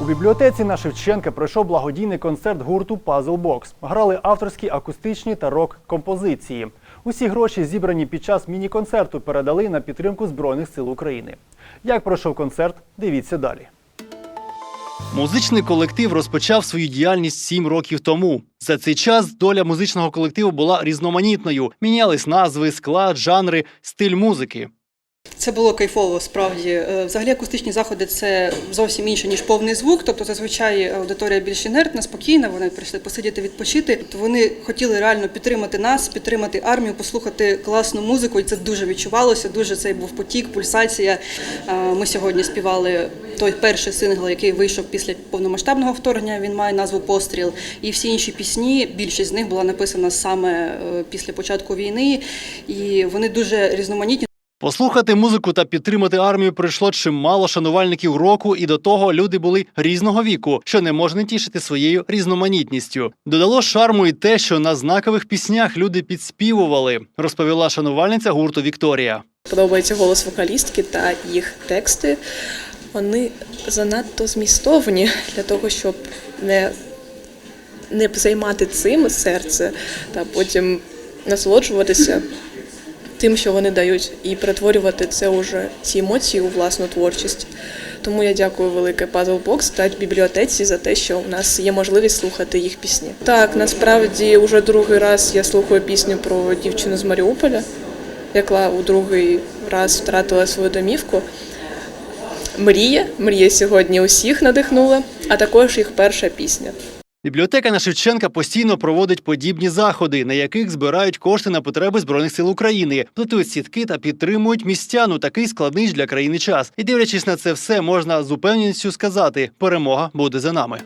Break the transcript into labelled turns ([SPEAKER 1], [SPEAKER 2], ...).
[SPEAKER 1] У бібліотеці на Шевченка пройшов благодійний концерт гурту Box. Грали авторські акустичні та рок-композиції. Усі гроші, зібрані під час міні-концерту, передали на підтримку Збройних сил України. Як пройшов концерт, дивіться далі. Музичний колектив розпочав свою діяльність сім років тому. За цей час доля музичного колективу була різноманітною. Мінялись назви, склад, жанри, стиль музики.
[SPEAKER 2] Це було кайфово, справді. Е, Взагалі акустичні заходи це зовсім інше, ніж повний звук. Тобто зазвичай аудиторія більш інертна, спокійна, вони прийшли посидіти, відпочити. Тобто вони хотіли реально підтримати нас, підтримати армію, послухати класну музику, і це дуже відчувалося. Дуже цей був потік, пульсація. Е, Ми сьогодні співали той перший сингл, який вийшов після повномасштабного вторгнення. Він має назву Постріл. І всі інші пісні, більшість з них була написана саме е, після початку війни, і вони дуже різноманітні.
[SPEAKER 1] Послухати музику та підтримати армію прийшло чимало шанувальників року, і до того люди були різного віку, що не можна тішити своєю різноманітністю. Додало шарму і те, що на знакових піснях люди підспівували, розповіла шанувальниця гурту Вікторія.
[SPEAKER 3] Подобається голос вокалістки та їх тексти. Вони занадто змістовні для того, щоб не, не займати цим серце та потім насолоджуватися тим, що вони дають, і перетворювати це уже ці емоції у власну творчість. Тому я дякую велике Puzzle Box та бібліотеці за те, що у нас є можливість слухати їх пісні. Так, насправді вже другий раз я слухаю пісню про дівчину з Маріуполя, яка у другий раз втратила свою домівку. Мрія, мрія сьогодні усіх надихнула, а також їх перша пісня.
[SPEAKER 1] Бібліотека на Шевченка постійно проводить подібні заходи, на яких збирають кошти на потреби збройних сил України, плетуть сітки та підтримують містян у такий складний для країни час. І дивлячись на це все, можна з упевненістю сказати: перемога буде за нами.